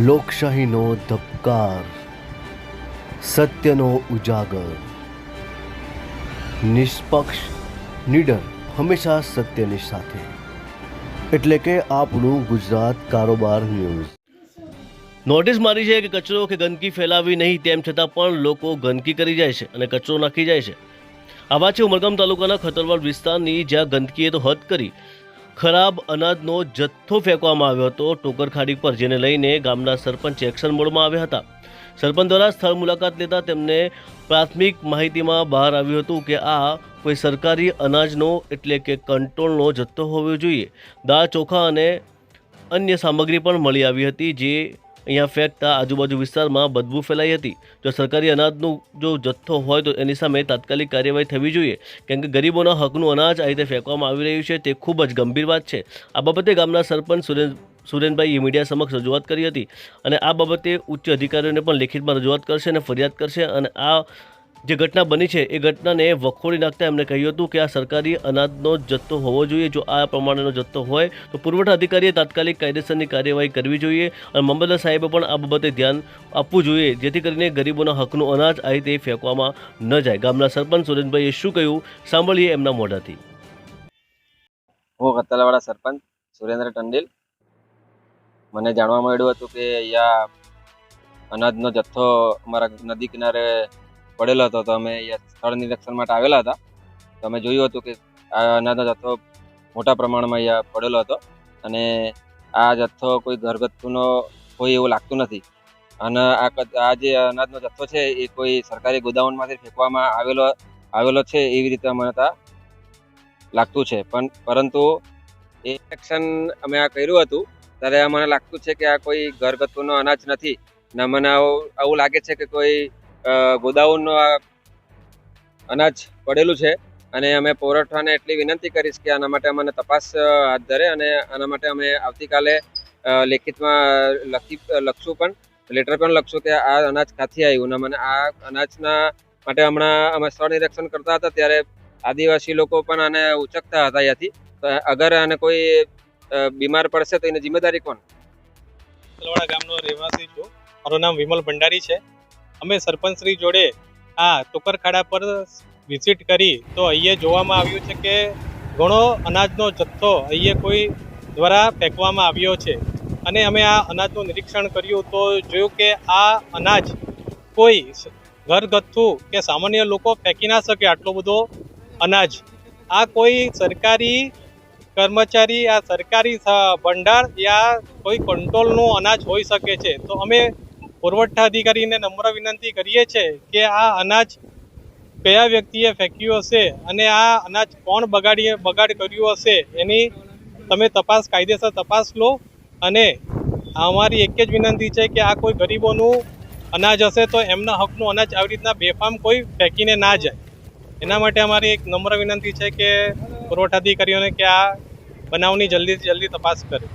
લોકશાહીનો ધબકાર, સત્યનો ઉજાગર. નિષ્પક્ષ નીડર હંમેશા સત્યની સાથે. એટલે કે આપણું ગુજરાત કારોબાર ન્યૂઝ. નોટિસ મારી છે કે કચરો કે ગંદકી ફેલાવી નહીં, તેમ છતાં પણ લોકો ગંદકી કરી જાય છે અને કચરો નાખી જાય છે. આવા છે ઉમરગામ તાલુકાના ખતરવાડ વિસ્તારની જ્યાં ગંદકીએ તો હદ કરી. ખરાબ અનાજનો જથ્થો ફેંકવામાં આવ્યો હતો. ટોકર ખાડી પર જેને લઈને ગામના સરપંચ એક્શન મોડમાં આવ્યા હતા. સરપંચ દ્વારા સ્થળ મુલાકાત લેતા તેમને પ્રાથમિક માહિતીમાં બહાર આવ્યું હતું કે આ કોઈ સરકારી અનાજનો એટલે કે કંટ્રોલનો જથ્થો હોવો જોઈએ. દાળ ચોખા અને અન્ય સામગ્રી પણ મળી આવી હતી જે અહીંયા ફેંકતા આજુબાજુ વિસ્તારમાં બદબૂ ફેલાઈ હતી. જો સરકારી અનાજનો જો જથ્થો હોય તો એની સામે તાત્કાલિક કાર્યવાહી થવી જોઈએ. કેમ કે ગરીબોના હકનું અનાજ આ રીતે ફેંકવામાં આવી રહ્યું છે તે ખૂબ જ ગંભીર વાત છે. આ બાબતે ગામના સરપંચ સુરેન્દ્ર સુરેનભાઈએ મીડિયા સમક્ષ રજૂઆત કરી હતી અને આ બાબતે ઉચ્ચ અધિકારીઓને પણ લેખિતમાં રજૂઆત કરશે અને ફરિયાદ કરશે અને આ જે ઘટના બની છે, એ ઘટનાને વખોડી નાખતા એમણે કહ્યું હતું કે આ સરકારી અનાજનો જથ્થો હોવો જોઈએ. જો આ પ્રમાણેનો જથ્થો હોય, તો પુરવઠા અધિકારીએ તાત્કાલિક કાયદેસરની કાર્યવાહી કરવી જોઈએ અને મામલતદાર સાહેબે પણ આ બાબતે ધ્યાન આપવું જોઈએ, જેથી કરીને ગરીબોના હકનું અનાજ આ રીતે ફેંકવામાં ન જાય. ગામના સરપંચ સુરેશભાઈએ શું કહ્યું, સાંભળીએ એમના મોઢાથી. હું કત્તલવાડા સરપંચ સુરેન્દ્ર ટંડેલ. મને જાણવા મળ્યું હતું કે અહીંયા અનાજનો જથ્થો અમારા નદી કિનારે પડેલો હતો તો અમે સ્થળ નિરીક્ષણ માટે આવેલા હતા. તો અમે જોયું હતું કે આ અનાજનો જથ્થો મોટા પ્રમાણમાં અહીંયા પડેલો હતો અને આ જથ્થો કોઈ ઘરગથ્થુનો હોય એવું લાગતું નથી. અને આ આ જે અનાજનો જથ્થો છે એ કોઈ સરકારી ગોદાઉનમાંથી ફેંકવામાં આવેલો આવેલો છે એવી રીતે મને ત્યાં લાગતું છે. પણ પરંતુ એ એક્શન અમે આ કર્યું હતું, ત્યારે મને લાગતું છે કે આ કોઈ ઘરગથ્થુનો અનાજ નથી. ને મને આવું આવું લાગે છે કે કોઈ ગોદાઉનનું અનાજ પડેલું છે અને અમે પુરવઠાને એટલી વિનંતી કરીશ કે આના માટે અમને તપાસ હાથ ધરે અને આના માટે અમે આવતીકાલે લેખિતમાં લખી લખશું પણ, લેટર પણ લખશું કે આ અનાજ ક્યાંથી આવ્યું ને મને આ અનાજના માટે હમણાં અમે સ્થળ નિરીક્ષણ કરતા હતા ત્યારે આદિવાસી લોકો પણ આને ઉચકતા હતા અહીંયાથી તો અગર આને કોઈ બીમાર પડશે તો એની જિમ્મેદારી કોણ? ગામનો રહેવાસી છું. મારું નામ વિમલ ભંડારી છે. અમે સરપંચશ્રી જોડે આ ટોકરખાડા પર વિઝિટ કરી તો અહીંયા જોવામાં આવ્યું છે કે ઘણો અનાજનો જથ્થો અહીંયા કોઈ દ્વારા ફેંકવામાં આવ્યો છે. અને અમે આ અનાજનું નિરીક્ષણ કર્યું તો જોયું કે આ અનાજ કોઈ ઘરગથ્થુ કે સામાન્ય લોકો ફેંકી ના શકે આટલો બધો અનાજ. આ કોઈ સરકારી કર્મચારી, આ સરકારી ભંડાર યા કોઈ કંટ્રોલનું અનાજ હોઈ શકે છે. તો અમે પુરવઠા અધિકારીને નમ્ર વિનંતી કરીએ છીએ કે આ અનાજ કયા વ્યક્તિએ ફેંક્યું હશે અને આ અનાજ કોણ બગાડીએ બગાડ કર્યું હશે એની તમે તપાસ કાયદેસર તપાસ લો અને અમારી એક જ વિનંતી છે કે આ કોઈ ગરીબોનું અનાજ હશે તો એમના હકનું અનાજ આવી રીતના બેફામ કોઈ ફેંકીને ના જાય. એના માટે અમારી એક નમ્ર વિનંતી છે કે પુરવઠા અધિકારીઓને કે આ બનાવની જલ્દીથી જલ્દી તપાસ કરે.